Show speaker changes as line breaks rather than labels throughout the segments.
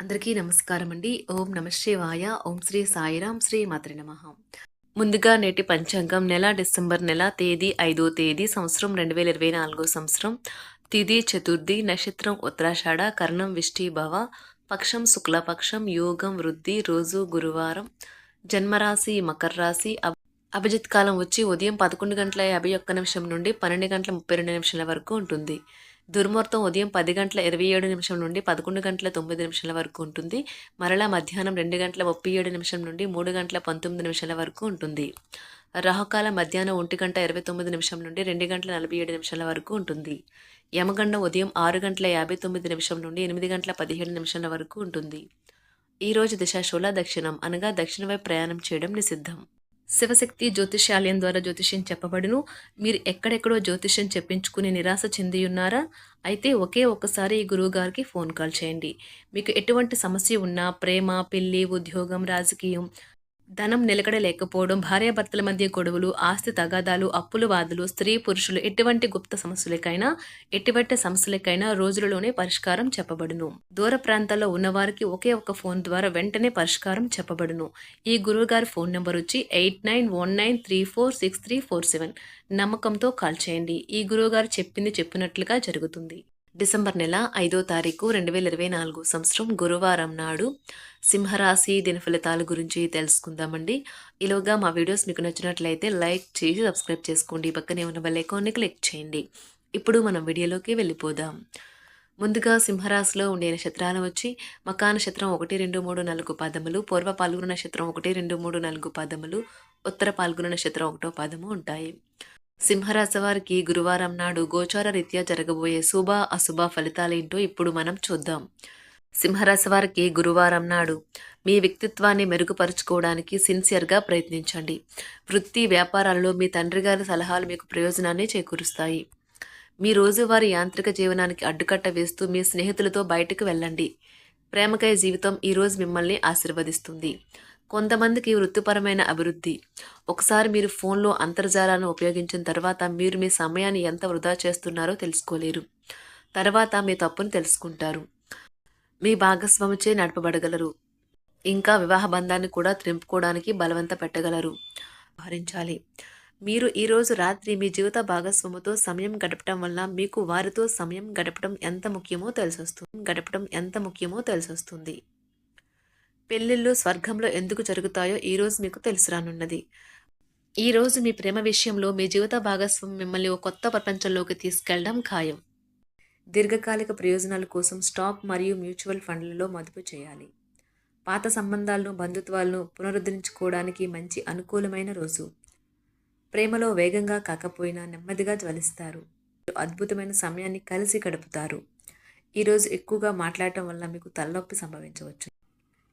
అందరికీ నమస్కారం అండి ఓం నమ శివాయ. ఓం శ్రీ సాయిరాం శ్రీ మాత్రి నమ. ముందుగా నేటి పంచాంగం నెల డిసెంబర్ నెల తేదీ ఐదో తేదీ సంవత్సరం రెండు వేల ఇరవై నాలుగో సంవత్సరం. తిథి చతుర్థి నక్షత్రం ఉత్తరాషాఢ కర్ణం విష్టిభవ పక్షం శుక్లపక్షం యోగం వృద్ధి రోజు గురువారం. జన్మరాశి మకర రాశి అబ్- అభిజిత్ కాలం వచ్చి ఉదయం పదకొండు గంటల యాభై ఒక్క నిమిషం నుండి పన్నెండు గంటల ముప్పై రెండు నిమిషాల వరకు ఉంటుంది. దుర్ముహూర్తం ఉదయం పది గంటల ఇరవై ఏడు నిమిషం నుండి పదకొండు గంటల తొమ్మిది నిమిషాల వరకు ఉంటుంది. మరలా మధ్యాహ్నం రెండు గంటల ముప్పై ఏడు నిమిషం నుండి మూడు గంటల పంతొమ్మిది నిమిషాల వరకు ఉంటుంది. రాహుకాల మధ్యాహ్నం ఒంటి గంట ఇరవై తొమ్మిది నిమిషం నుండి రెండు గంటల నలభై ఏడు నిమిషాల వరకు ఉంటుంది. యమగండం ఉదయం ఆరు గంటల యాభై తొమ్మిది నిమిషం నుండి ఎనిమిది గంటల పదిహేడు నిమిషాల వరకు ఉంటుంది. ఈరోజు దిశాశూల దక్షిణం అనగా దక్షిణ వైపు ప్రయాణం చేయడం నిషిద్ధం. శివశక్తి జ్యోతిష్యాలయం ద్వారా జ్యోతిష్యం చెప్పబడును. మీరు ఎక్కడెక్కడో జ్యోతిష్యం చెప్పించుకుని నిరాశ చెంది ఉన్నారా అయితే ఒకే ఒక్కసారి ఈ గురువు గారికి ఫోన్ కాల్ చేయండి. మీకు ఎటువంటి సమస్య ఉన్నా ప్రేమ పెళ్ళి ఉద్యోగం రాజకీయం ధనం నిలకడ లేకపోవడం భార్యాభర్తల మధ్య గొడవలు ఆస్తి తగాదాలు అప్పులు బాధలు స్త్రీ పురుషులు ఎటువంటి గుప్త సమస్యలకైనా ఎటువంటి సమస్యలకైనా రోజులలోనే పరిష్కారం చెప్పబడును. దూర ప్రాంతాల్లో ఉన్నవారికి ఒకే ఒక ఫోన్ ద్వారా వెంటనే పరిష్కారం చెప్పబడును. ఈ గురువుగారి ఫోన్ నెంబర్ వచ్చి eight nine one nine three four six three four seven నమ్మకంతో కాల్ చేయండి ఈ గురువుగారు చెప్పింది చెప్పినట్లుగా జరుగుతుంది డిసెంబర్ నెల ఐదో తారీఖు రెండు వేల ఇరవై నాలుగు సంవత్సరం గురువారం నాడు సింహరాశి దిన ఫలితాల గురించి తెలుసుకుందామండి. ఈలోగా మా వీడియోస్ మీకు నచ్చినట్లయితే లైక్ చేసి సబ్స్క్రైబ్ చేసుకోండి. పక్కనే ఉన్న బెల్ ఐకాన్ని క్లిక్ చేయండి. ఇప్పుడు మనం వీడియోలోకి వెళ్ళిపోదాం. ముందుగా సింహరాశిలో ఉండే నక్షత్రాలు వచ్చి మకా నక్షత్రం ఒకటి రెండు మూడు నాలుగు పాదములు పూర్వ పాల్గొన నక్షత్రం ఒకటి రెండు మూడు నాలుగు పాదములు ఉత్తర పాల్గొన నక్షత్రం ఒకటో పాదము ఉంటాయి. సింహరాశి వారికి గురువారం నాడు గోచార రీత్యా జరగబోయే శుభ అశుభ ఫలితాలేంటో ఇప్పుడు మనం చూద్దాం. సింహరాశి వారికి గురువారం నాడు మీ వ్యక్తిత్వాన్ని మెరుగుపరుచుకోవడానికి సిన్సియర్గా ప్రయత్నించండి. వృత్తి వ్యాపారాల్లో మీ తండ్రి గారి సలహాలు మీకు ప్రయోజనాన్ని చేకూరుస్తాయి. మీ రోజువారి యాంత్రిక జీవనానికి అడ్డుకట్ట వేస్తూ మీ స్నేహితులతో బయటకు వెళ్ళండి. ప్రేమకాయ జీవితం ఈరోజు మిమ్మల్ని ఆశీర్వదిస్తుంది. కొంతమందికి వృత్తిపరమైన అభివృద్ధి. ఒకసారి మీరు ఫోన్లో అంతర్జాలాన్ని ఉపయోగించిన తర్వాత మీరు మీ సమయాన్ని ఎంత వృధా చేస్తున్నారో తెలుసుకోలేరు. తర్వాత మీ తప్పును తెలుసుకుంటారు. మీ భాగస్వామిచే నడపబడగలరు. ఇంకా వివాహ బంధాన్ని కూడా త్రింపుకోవడానికి బలవంత పెట్టగలరు. భారించాలి మీరు ఈరోజు రాత్రి మీ జీవిత భాగస్వామితో సమయం గడపటం వల్ల మీకు వారితో సమయం గడపడం ఎంత ముఖ్యమో తెలిసొస్తుంది. గడపడం ఎంత ముఖ్యమో తెలిసొస్తుంది. పెళ్ళిళ్ళు స్వర్గంలో ఎందుకు జరుగుతాయో ఈరోజు మీకు తెలిసి రానున్నది. ఈరోజు మీ ప్రేమ విషయంలో మీ జీవిత భాగస్వామి మిమ్మల్ని ఒక కొత్త ప్రపంచంలోకి తీసుకెళ్ళడం ఖాయం. దీర్ఘకాలిక ప్రయోజనాల కోసం స్టాక్ మరియు మ్యూచువల్ ఫండ్లలో మదుపు చేయాలి. పాత సంబంధాలను బంధుత్వాలను పునరుద్ధరించుకోవడానికి మంచి అనుకూలమైన రోజు. ప్రేమలో వేగంగా కాకపోయినా నెమ్మదిగా జ్వలిస్తారు. అద్భుతమైన సమయాన్ని కలిసి గడుపుతారు. ఈరోజు ఎక్కువగా మాట్లాడటం వల్ల మీకు తలనొప్పి సంభవించవచ్చు.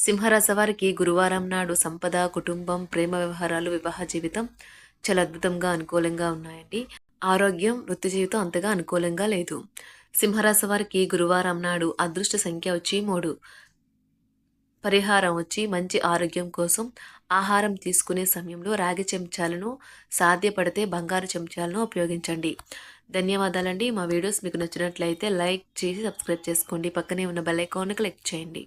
సింహరాశి వారికి గురువారం నాడు సంపద కుటుంబం ప్రేమ వ్యవహారాలు వివాహ జీవితం చాలా అద్భుతంగా అనుకూలంగా ఉన్నాయండి. ఆరోగ్యం వృత్తి జీవితం అంతగా అనుకూలంగా లేదు. సింహరాశి వారికి గురువారం నాడు అదృష్ట సంఖ్య వచ్చి మూడు. పరిహారం వచ్చి మంచి ఆరోగ్యం కోసం ఆహారం తీసుకునే సమయంలో రాగి చెంచాలను సాధ్యపడితే బంగారు చెంచాలను ఉపయోగించండి. ధన్యవాదాలండి. మా వీడియోస్ మీకు నచ్చినట్లయితే లైక్ చేసి సబ్స్క్రైబ్ చేసుకోండి. పక్కనే ఉన్న బెల్ ఐకాన్ క్లిక్ చేయండి.